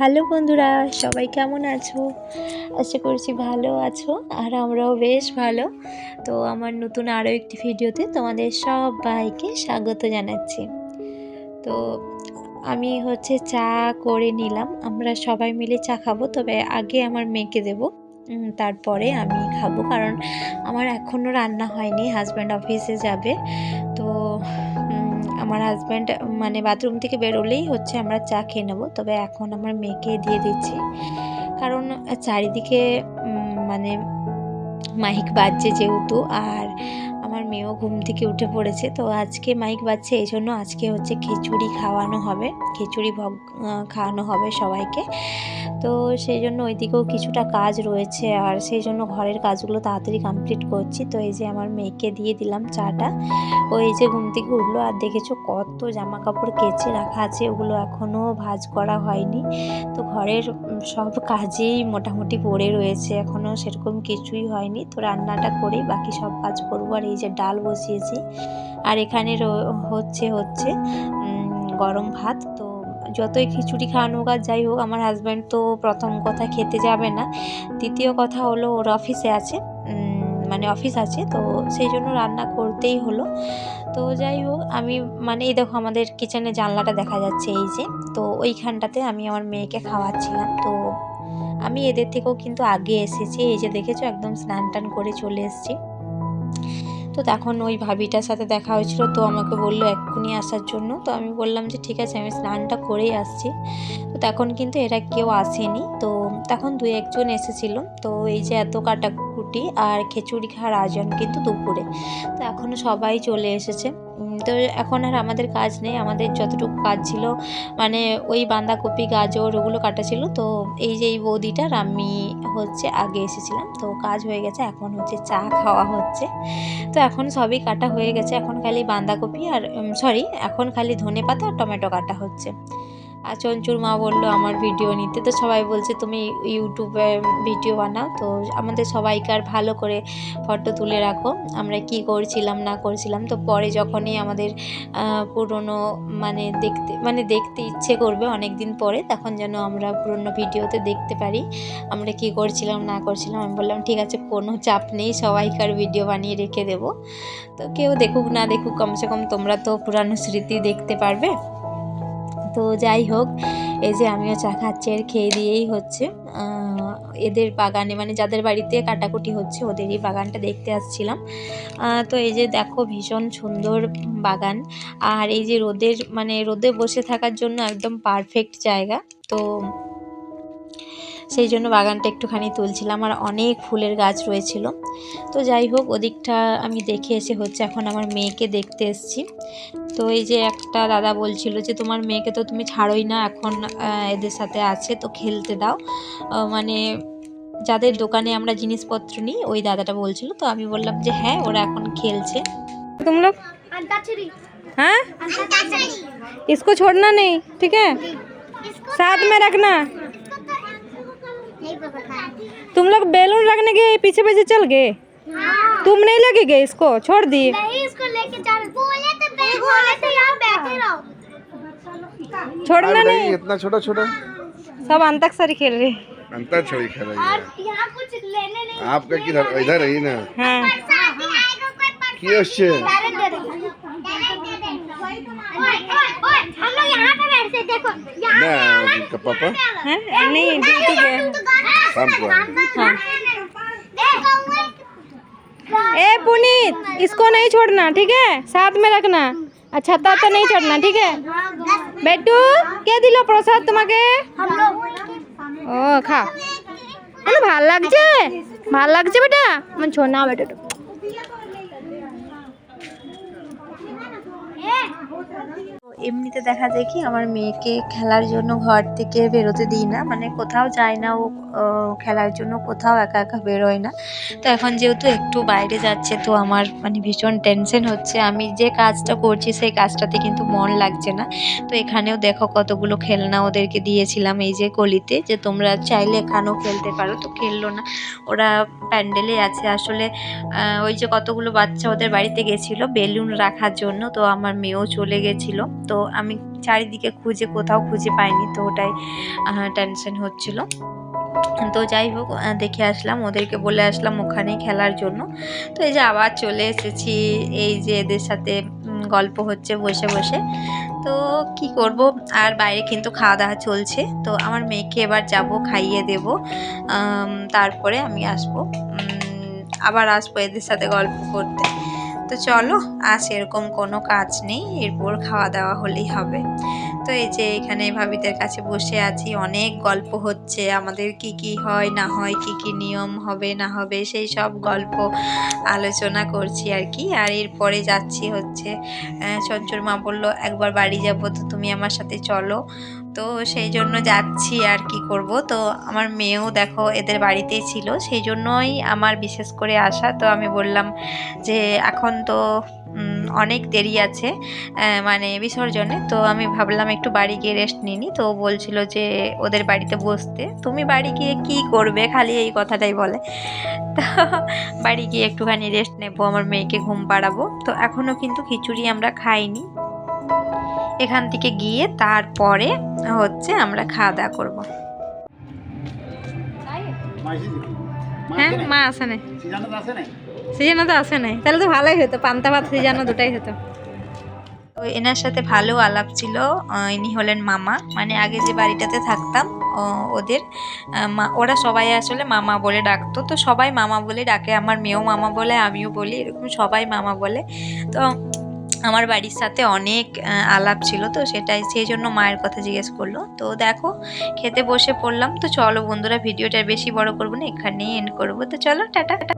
Hello বন্ধুরা, সবাই কেমন আছো? আশা করছি ভালো আছো আর আমরাও বেশ ভালো। তো আমার নতুন আরও একটি ভিডিওতে তোমাদের সবাইকে স্বাগত জানাচ্ছি। তো আমি হচ্ছে চা করে নিলাম, আমরা সবাই মিলে চা খাব, তবে আগে আমার মেয়েকে দেবো। তারপরে আমি খাব, কারণ আমার এখনও রান্না হয়নি হাজব্যান্ড অফিসে যাবে। তো আমার হাজব্যান্ড মানে বাথরুম থেকে বেরোলেই হচ্ছে আমরা চা খেয়ে নেব। তবে এখন আমার মেয়েকে দিয়ে দিচ্ছি। কারণ চারিদিকে মানে মাইক বাজছে যেহেতু, আর আমার মেয়েও ঘুম থেকে উঠে পড়েছে, তো আজকে মাইক বাজছে, এই জন্য আজকে হচ্ছে খিচুড়ি খাওয়ানো হবে, খিচুড়ি ভগ খাওয়ানো হবে সবাইকে। তো সেই জন্য ওইদিকেও কিছুটা কাজ রয়েছে, আর সেই জন্য ঘরের কাজগুলো তাড়াতাড়ি কমপ্লিট করছি। তো এই যে আমার মেয়েকে দিয়ে দিলাম চাটা, ও এই যে ঘুম থেকে উঠল, আর দেখেছ কত জামা কাপড় কেচে রাখা আছে, ওগুলো এখনও ভাঁজ করা হয়নি। তো ঘরের সব কাজেই মোটামুটি পড়ে রয়েছে এখনও সেরকম কিছুই হয়নি। তো রান্নাটা করেই বাকি সব কাজ করব, আর এই যে ডাল বসিয়েছি। আর এখানে হচ্ছে হচ্ছে গরম ভাত। তো যতই খিচুড়ি খাওয়ানো হোক আর যাই হোক, আমার হাজব্যান্ড তো প্রথম কথা খেতে যাবে না। দ্বিতীয় কথা হলো, ওর অফিসে আছে মানে অফিস আছে। তো সেই জন্য রান্না করতেই হলো। তো যাই হোক, আমি মানে এই দেখো আমাদের কিচেনে জানলাটা দেখা যাচ্ছে এই যে। তো ওইখানটাতে আমি আমার মেয়েকে খাওয়াচ্ছিলাম। তো আমি এদের থেকেও কিন্তু আগে এসেছি। এই যে দেখেছ, একদম স্নান টান করে চলে এসেছি। তো তখন ওই ভাবিটার সাথে দেখা হয়েছিল। তো আমাকে বলল, এক্ষুনি আসার জন্য। তো আমি বললাম যে, ঠিক আছে, আমি স্নানটা করেই আসছি। তো তখন কিন্তু এরা কেউ আসেনি। তো তখন দু একজন এসেছিল। তো এই যে এত কাটাকুটি আর খিচুড়ি খাওয়ার আয়োজন কিন্তু দুপুরে। তো এখনও সবাই চলে এসেছে। তো এখন আর আমাদের কাজ নেই। আমাদের যতটুকু কাজ ছিল মানে ওই বাঁধাকপি, গাজর ওগুলো কাটা ছিল। তো এই যে এই বৌদিটার আমি হচ্ছে আগে এসেছিলাম। তো কাজ হয়ে গেছে, এখন হচ্ছে চা খাওয়া হচ্ছে। তো এখন সবই কাটা হয়ে গেছে। এখন খালি বাঁধাকপি আর সরি এখন খালি ধনে পাতা আর টমেটো কাটা হচ্ছে। আর চঞ্চুর মা বলল আমার ভিডিও নিতে। তো সবাই বলছে, তুমি ইউটিউবে ভিডিও বানাও। তো আমাদের সবাইকার ভালো করে ফটো তুলে রাখো। আমরা কি করছিলাম, না করছিলাম। তো পরে যখনই আমাদের পুরনো মানে দেখতে মানে দেখতে ইচ্ছে করবে অনেক দিন পরে, তখন যেন আমরা পুরনো ভিডিওতে দেখতে পারি। আমরা কি করছিলাম, না করছিলাম, আমি বললাম, ঠিক আছে, কোনো চাপ নেই, সবাইকার ভিডিও বানিয়ে রেখে দেবো। তো কেউ দেখুক, না দেখুক, কমসে কম তোমরা তো পুরানো স্মৃতি দেখতে পারবে। তো যাই হোক, এই যে আমিও চা খাচ্ছি আর খেয়ে দিয়েই হচ্ছে। এদের বাগানে মানে যাদের বাড়িতে কাটাকুটি হচ্ছে, ওদেরই বাগানটা দেখতে আসছিলাম। তো এই যে দেখো ভীষণ সুন্দর বাগান। আর এই যে রোদের মানে রোদে বসে থাকার জন্য একদম পারফেক্ট জায়গা। তো সেই জন্য বাগানটা একটুখানি তুলছিলাম আর অনেক ফুলের গাছ রয়েছিল তো যাই হোক ওদিকটা আমি দেখে এসে হচ্ছে এখন আমার মেয়েকে দেখতে এসেছি তো এই যে একটা দাদা বলছিল যে তোমার মেয়েকে তো তুমি ছাড়োই না এখন আহ, এদের সাথে আছে তো খেলতে দাও আহ, মানে যাদের দোকানে আমরা জিনিসপত্র নিই ওই দাদাটা বলছিল তো আমি বললাম যে হ্যাঁ ওরা এখন খেলছে तुम लोग अंताक्षरी हाँ अंताक्षरी इसको छोड़ना नहीं ठीक है इसको साथ में रखना नहीं पता था तुम लोग बैलून लगने के पीछे पीछे चल गए? हाँ। तुम नहीं लगे गए इसको? छोड़ दिए। नहीं इसको लेके जा रहे बोले तो तो यहाँ बैठे। रहो। छोड़ना नहीं। इतना छोटा छोटा। सब अंताक्षरी खेल रहे। अंतर छड़ी खेल रही है। कुछ लेने नहीं आपका किधर इधर ही ना। हाँ। देखो यहाँ ना पे अलग, उनका पापा हैं? नहीं ड्यूटी गए हैं। शाम को आएंगे। हाँ। देखो ए पुनीत इसको नहीं छोड़ना ठीक है साथ में रखना আর ছাতা তো নেই চড়না ঠিক আছে বেটু কে দিল প্রসাদ তোমাকে हम लोग ও খা মানে ভাল লাগছে ভাল লাগছে বেটা মানে ছো না বেটা তো এমনিতে দেখা যায় কি আমার মেয়েকে খেলার জন্য ঘর থেকে বেরোতে দিই না। মানে কোথাও যায় না ও খেলার জন্য, কোথাও একা একা বেরোয় না। তো এখন যেহেতু একটু বাইরে যাচ্ছে, তো আমার মানে ভীষণ টেনশন হচ্ছে। আমি যে কাজটা করছি, সেই কাজটাতে কিন্তু মন লাগছে না। তো এখানেও দেখো কতগুলো খেলনা ওদেরকে দিয়েছিলাম এই যে গলিতে, যে তোমরা চাইলে এখানেও খেলতে পারো। তো খেললো না। ওরা প্যান্ডেলে আছে। আসলে ওই যে কতগুলো বাচ্চা ওদের বাড়িতে গেছিল বেলুন রাখার জন্য, তো আমার মেয়েও চলে গেছিল। তো আমি চারিদিকে খুঁজে কোথাও খুঁজে পাইনি তো ওটাই টেনশন হচ্ছিল। তো যাই হোক দেখে আসলাম, ওদেরকে বলে আসলাম ওখানেই খেলার জন্য। তো এই যে আবার চলে এসেছি, এই যে এদের সাথে গল্প হচ্ছে বসে বসে। তো কি করব? আর বাইরে কিন্তু খাওয়া দাওয়া চলছে। তো আমার মেয়েকে এবার যাব, খাইয়ে দেব। তারপরে আমি আসব। আবার আসব এদের সাথে গল্প করতে। তো চলো আজ এরকম কোনো কাজ নেই এরপর খাওয়া দাওয়া হলেই হবে। তো এই যে এখানে ভাবিদের কাছে বসে আছি, অনেক গল্প হচ্ছে, আমাদের কি কি হয়, না হয়, কি কি নিয়ম হবে, না হবে, সেই সব গল্প আলোচনা করছি আর কি। আর এরপরে যাচ্ছি হচ্ছে চঞ্চল মা বলল, একবার বাড়ি যাব তো তুমি আমার সাথে চলো। তো সেই জন্য যাচ্ছি আর কি করব। তো আমার মেয়েও দেখো এদের বাড়িতেই ছিল, সেই জন্যই আমার বিশেষ করে আসা। তো আমি বললাম যে, এখন তো অনেক দেরি আছে মানে বিসর্জনে। তো আমি ভাবলাম একটু বাড়ি গিয়ে রেস্ট নিনি তো বলছিল যে ওদের বাড়িতে বসতে। তুমি বাড়ি গিয়ে কি করবে? খালি এই কথাটাই বলে। তো বাড়ি গিয়ে একটুখানি রেস্ট নেব আমার মেয়েকে ঘুম পাড়াবো। তো এখনও কিন্তু খিচুড়ি আমরা খাইনি। এখান থেকে গিয়ে তারপরে হচ্ছে আমরা খাওয়া দাওয়া করব। হ্যাঁ মা আসে নাই সিজানো তো আসে নাই। তাহলে তো ভালোই হতো, পান্তা ভাত সিজানো দুটাই হতো। তো এনার সাথে ভালো আলাপ ছিল ইনি হলেন মামা। মানে আগে যে বাড়িটাতে থাকতাম ওদের ওরা সবাই আসলে মামা বলে ডাকতো। তো সবাই মামা বলে ডাকে, আমার মেয়েও মামা বলে, আমিও বলি, এরকম সবাই মামা বলে। তো আমার বাড়ির সাথে অনেক আলাপ ছিল, তো সেটাই, সেই জন্য মায়ের কথা জিজ্ঞেস করল। তো দেখো, খেতে বসে পড়লাম। তো চলো বন্ধুরা, ভিডিওটা বেশি বড় করব না, এখানেই এন্ড করব। তো চলো টাটা।